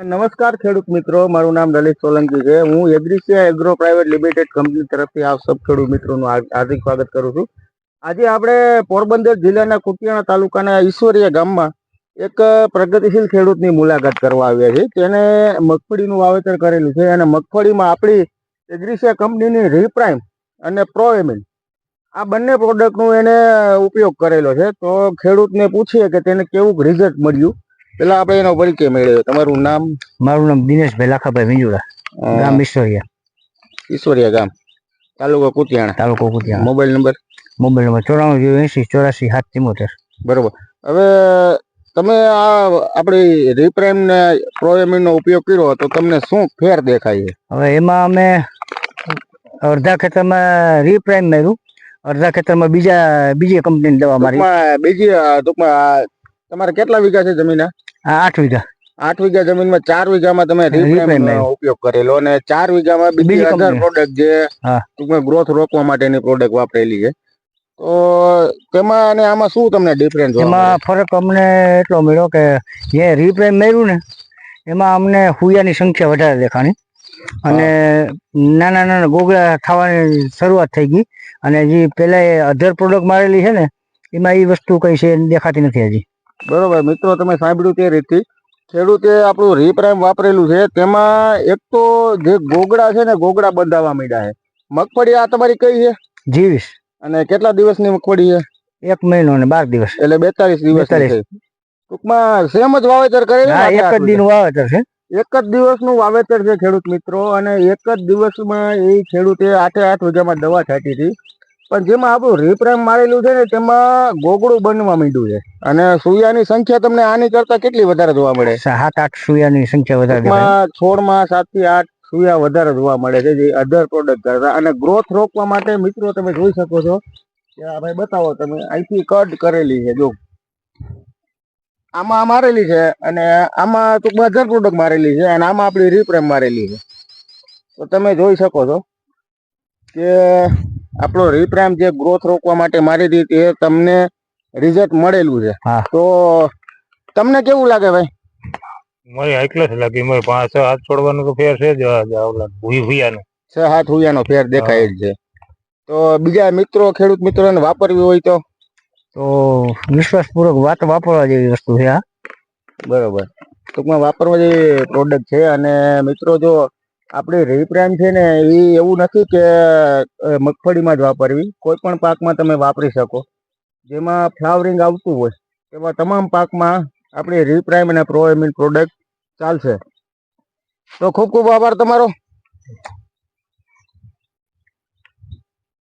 નમસ્કાર ખેડૂત મિત્રો, મારું નામ લલિત સોલંકી છે. હું Agrisia agro private limited company તરફથી આપ સબ ખેડૂત મિત્રોનું હાર- હાર્દિક સ્વાગત કરું છું. આજે આપણે પોરબંદર જિલ્લાના કુતિયાણા તાલુકાના ઈશ્વરીય ગામમાં એક પ્રગતિશીલ ખેડૂતની મુલાકાત કરવા આવ્યા છે તેને મગફળીનું વાવેતર કરેલું છે અને મગફળીમાં આપણી એગ્રીસિયા કંપનીની રીપ્રાઇમ અને પ્રોએમિન આ બંને પ્રોડક્ટનું એને ઉપયોગ કરેલો છે. તો ખેડૂતને પૂછીએ કે તેને કેવું રિઝલ્ટ મળ્યું? પેલા આપણે એનો પરિચય મેળવ્યો તમારું નામ? મારું નામ દિનેશભાઈ લાખાભાઈ વિંજુડા. ગામ ઈશ્વરિયા. ઈશ્વરિયા ગામ. તાલુકો કુતિયાણા. તાલુકો Kutiyana. Mobile number? Mobile number ચોરાણું જીરો એસી ચોરાસી સાત ચિમોતેર. બરોબર. હવે તમે આ આપણી રીપ્રેમ ને પ્રોએમિનનો ઉપયોગ કર્યો તો તમને શું ફેર દેખાય? છે હવે એમાં અમે અડધા ખેતરમાં રીપ્રાઇમ માર્યું અડધા ખેતરમાં બીજા બીજી કંપનીની દવા મારી. બીજી ટૂંકમાં તમારે કેટલા વીઘા છે જમીન આઠ વીઘા. આઠ વીઘા જમીનમાં ચાર વીઘામાં તમે Reprime ઉપયોગ કરેલો અને ચાર વીઘામાં બીજી અધર પ્રોડક્ટ જે. ટૂંકમાં ગ્રોથ રોકવા માટેની પ્રોડક્ટ વાપરેલી છે. તો તેમાં અને આમાં શું તમને ડિફરન્સ એમાં ફરક અમને એટલો મળ્યો કે જે રીપ્રાઇમ મેળ્યું ને એમાં અમને હુયાની સંખ્યા વધારે દેખાણી. અને નાના નાના ગોગળા થવાની શરૂઆત થઈ ગઈ. અને જે પહેલાં અધર પ્રોડક્ટ મારેલી છે ને એમાં એ વસ્તુ કઈ છે દેખાતી નથી હજી. બરોબર. મિત્રો તમે સાંભળ્યું તે રીતથી. ખેડૂતે આપણું રીપ્રાઇમ વાપરેલું છે. તેમાં એક તો જે ગોગડા છે ને ગોગડા બંધાવા માંડ્યા છે. મગફળી આ તમારી કઈ છે? જીવીસ. અને કેટલા દિવસની મગફળી છે? એક મહિનો ને બાર દિવસ. એટલે બેતાલીસ દિવસ 42. ટૂંકમાં સેમ જ વાવેતર કરેલું ને એક જ? દિન વાવેતર છે. એક જ દિવસનું વાવેતર છે ખેડૂત મિત્રો અને એક જ દિવસમાં એ ખેડૂતે આઠે આઠ વીઘામાં દવા છાંટી હતી. પણ જેમાં આપણું રિપ્રેમ મારેલું છે ને તેમાં ગોગડું બનવા માંડ્યું છે. અને સૂયાની સંખ્યા તમને આની કરતા કેટલી વધારે જોવા મળે? સાત આઠ સુયાની સંખ્યા વધારે છોડમાં સાતથી આઠ સુયા વધારે જોવા મળે છે જે અધર પ્રોડક્ટ કરતા. અને ગ્રોથ રોકવા માટે મિત્રો તમે જોઈ શકો છો કે આ ભાઈ બતાવો તમે અહીંથી કટ કરેલી છે જો. આમાં આ મારેલી છે અને આમાં ટૂંકમાં અધર પ્રોડક્ટ મારેલી છે અને આમાં આપણી રીપ્રેમ મારેલી છે. તો તમે જોઈ શકો છો કે આપણો રીપ્રામ જે ગ્રોથ રોકવા માટે મારી દીધી એ તમને રિઝલ્ટ મળેલું છે. તો તમને કેવું લાગે ભાઈ? મને એટલે જ લાગી મને પાંચ હાથ છોડવાનું તો ફેર છે જ ભૂયાનું. છ હાથ હુયાનો ફેર દેખાય જ છે. તો બીજા મિત્રો ખેડૂત મિત્રોને વાપરવી હોય તો? તો વિશ્વાસપૂર્વક વાત વાપરવા જેવી વસ્તુ છે આ બરોબર. ટૂંકમાં વાપરવા જેવી પ્રોડક્ટ છે અને મિત્રો જો આપણી રીપ્રાઇમ છે ને, એ એવું નથી કે મગફળીમાં જ વાપરવી. કોઈ પણ પાકમાં તમે વાપરી શકો. જેમાં ફ્લાવરિંગ આવતું હોય, એવા તમામ પાકમાં આપણી રીપ્રાઇમ અને પ્રોએમિન પ્રોડક્ટ ચાલશે. તો ખૂબ ખૂબ આભાર તમારો.